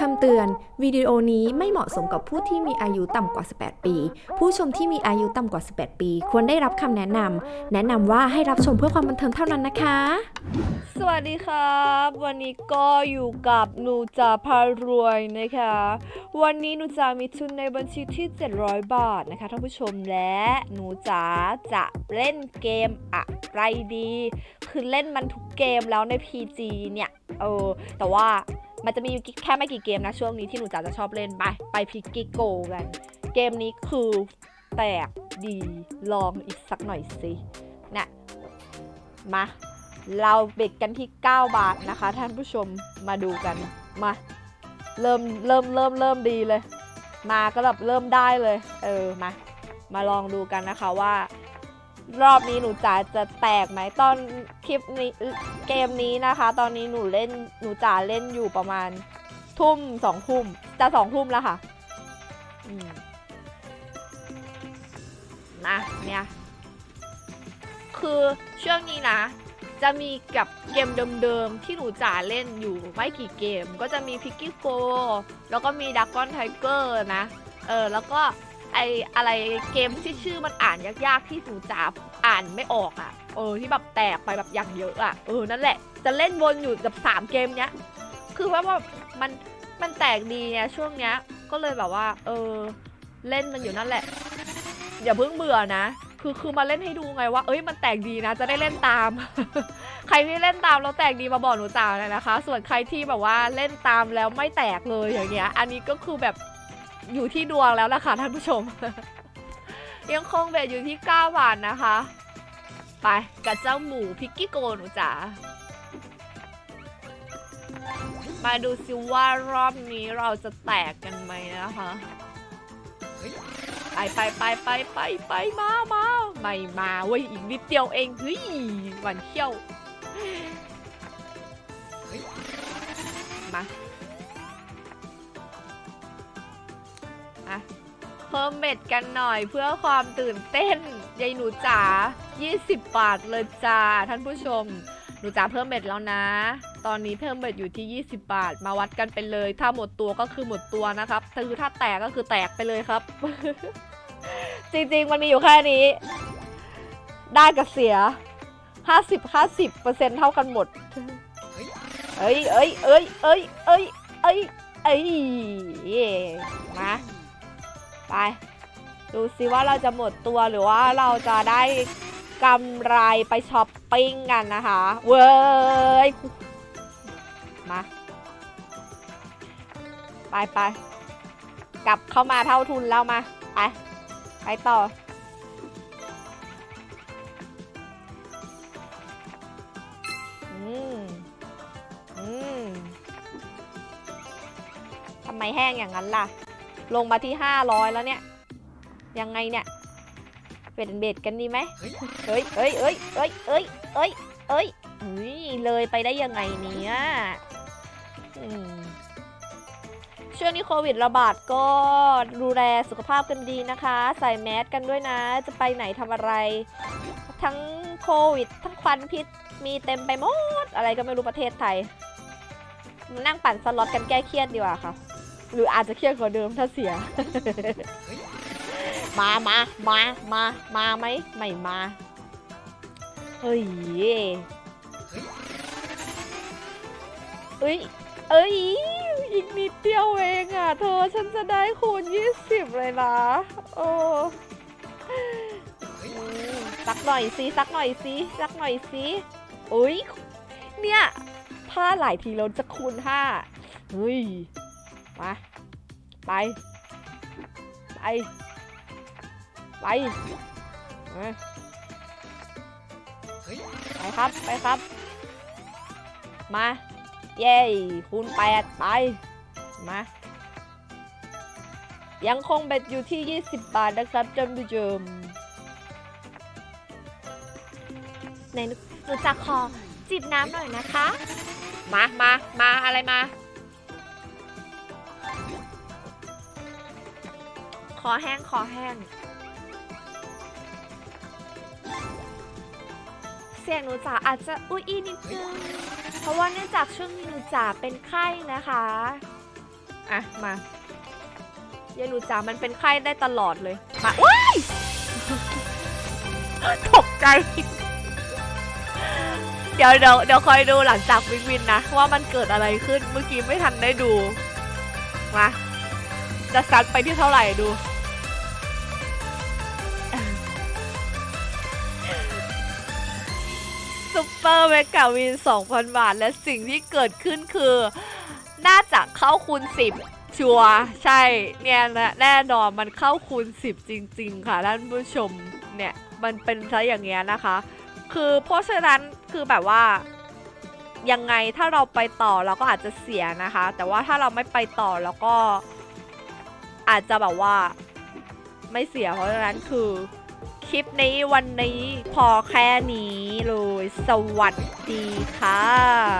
คำเตือน วิดีโอนี้ไม่เหมาะสมกับผู้ที่มีอายุต่ำกว่า 18 ปี ผู้ชมที่มีอายุต่ำกว่า 18 ปี ควรได้รับคำแนะนำแนะนำว่าให้รับชมเพื่อความบันเทิงเท่านั้นนะคะ สวัสดีครับ วันนี้ก็อยู่กับหนูจาพารวยนะคะ วันนี้หนูจามีทุนในบัญชีที่ 700 บาทนะคะท่านผู้ชมและหนูจ๋าจะเล่นเกมอะไรดี คือเล่นมันทุกเกมแล้วใน PG เนี่ยเออแต่ว่า มันจะมีแค่ไม่กี่เกมนะช่วงนี้ที่หนูจ๋าจะชอบเล่นไป ไปพิกกิโกกัน เกมนี้คือแตกดีลองอีกสักหน่อยสินะมา เราเบ็ดกันที่ 9 บาทนะคะ ท่านผู้ชมมาดูกันมา เริ่มเริ่มเริ่มเริ่มดีเลย มาก็แบบเริ่มได้เลย เออมา มาลองดูกันนะคะว่า รอบนี้หนูจ๋าจะแตกไหมตอนคลิปนี้เกมนี้นะคะ ตอนนี้หนูเล่นหนูจ๋าเล่นอยู่ประมาณทุ่มสองทุ่มจะสองทุ่มแล้วค่ะมนะเนี่ยคือช่วงนี้นะ จะมีกับเกมเดิมๆ ที่หนูจ๋าเล่นอยู่ไม่กี่เกม ก็จะมีพิกกี้โกแล้วก็มีดักกอนไทเกอร์นะ เออ แล้วก็ ไออะไรเกมที่ชื่อมันอ่านยากๆที่หนูจ๋าอ่านไม่ออกอะ่ะ เออที่แบบแตกไปแบบอย่างเยอะอะ่ะเออนั่นแหละจะเล่นวนอยู่กับ3เกมเนี้ย คือว่าแบบมันมันแตกดีเนี่ยช่วงเนี้ยก็เลยแบบว่า เออ เล่นมันอยู่นั่นแหละอย่าเพิ่งเบื่อนะคือคือมาเล่นให้ดูไงว่า เอ้ยมันแตกดีนะ จะได้เล่นตาม ใครที่เล่นตามแล้วแตกดีมาบอกหนูจ๋าเลยนะคะ ส่วนใครที่แบบว่าเล่นตามแล้วไม่แตกเลยอย่างเงี้ย อันนี้ก็คือแบบ อยู่ที่ดวงแล้วล่ะค่ะท่านผู้ชม ยังคงเบสอยู่ที่9บาทนะคะ ไปกับเจ้าหมูพิกกี้โกหนูจ๋ามาดูซิว่ารอบนี้เราจะแตกกันไหมนะคะ ไปไปไปไปไปไปมามาไม่มาเว้ยอีกนิดเดียวเองเฮ้ยหวันเขี้ยวมา อะเพิ่มเม็ดกันหน่อยเพื่อความตื่นเต้นยายหนูจ๋า20 บาทเลยจ้าท่านผู้ชม หนูจ๋าเพิ่มเบ็ดแล้วนะ ตอนนี้เพิ่มเบ็ดอยู่ที่ 20 บาท มาวัดกันไปเลย ถ้าหมดตัวก็คือหมดตัวนะครับคือถ้าแตกก็คือแตกไปเลยครับ จริงๆมันมีอยู่แค่นี้ ได้กับเสีย 50 50เปอร์เซ็นต์เท่ากันหมด เอ้ยเอ้ยเอ้ยเอ้ยเอ้ยเอ้ยเอ้ยมา ไป ดูซิว่าเราจะหมดตัวหรือว่าเราจะได้กำไรไปช้อปปิ้งกันนะคะ เว้ย มา ไปไปกลับเข้ามาเท่าทุนแล้วมา ไป ไปต่ออืมอืมทำไมแห้งอย่างนั้นล่ะ ลงมาที่ห้าลอยแล้วเนี่ย ยังไงเนี่ยเบ็ดเบ็ดกันดีไหมเฮ้ยเฮ้ยเฮ้ยเฮ้ยเฮ้ยเฮ้ยเฮ้ยเลยไปได้ยังไงเนี่ยช่วงนี้โควิดระบาดก็ดูแลสุขภาพกันดีนะคะ ใส่แมสกันด้วยนะ จะไปไหนทำอะไร ทั้งโควิด ทั้งควันพิษมีเต็มไปหมด อะไรก็ไม่รู้ประเทศไทย นั่งปั่นสล็อตกันแก้เครียดดีกว่าค่ะ หรืออาจจะเครียดกว่าเดิมถ้าเสีย มามามามามาไหมไม่มา เฮ้ย เอ้ย เอ้ย อีกนิดเดียวเองอะ เธอฉันจะได้คูณ20เลยนะ โอ้อืมสักหน่อยสิสักหน่อยสิสักหน่อยสิอุ้ย เนี่ยพลาดหลายทีเราจะคูณ5เฮ้ย มา ไป ไป ไปมาไปครับ ไปครับ มา เย้คูณแปดไป มา ยังคงเบ็ดอยู่ที่ 20 บาทนะครับท่านผู้ชมในหนูจะขอจิบน้ำหน่อยนะคะ มามามาอะไรมา ขอแห้งขอแห้ง เสียงหนูจ๋าอาจจะอุ้ยอีนิดนึง เพราะว่าเนื่องจากช่วงนี้หนูจ๋าเป็นไข้นะคะ อะ มาเยายหนูจ๋ามันเป็นไข้ได้ตลอดเลย มาว้ายตกใจ เดี๋ยวเดี๋ยวเดี๋ยวคอยดูหลังจากวินวินนะ ว่ามันเกิดอะไรขึ้นเมื่อกี้ไม่ทันได้ดู มาจะซัดไปที่เท่าไหร่ดู ซุปเปอร์เมกาวิน 2,000 บาท และสิ่งที่เกิดขึ้นคือ น่าจะเข้าคูณ 10 ชัวใช่เนี่ยนะแน่นอนมันเข้าคูณ 10 จริง ๆ ค่ะท่านผู้ชมเนี่ยมันเป็นซะอย่างเงี้ยนะคะ คือเพราะฉะนั้นคือแบบว่ายังไงถ้าเราไปต่อเราก็อาจจะเสียนะคะ แต่ว่าถ้าเราไม่ไปต่อเราก็อาจจะแบบว่าไม่เสียเพราะฉะนั้นคือ คลิปนี้วันนี้พอแค่นี้เลย สวัสดีค่ะ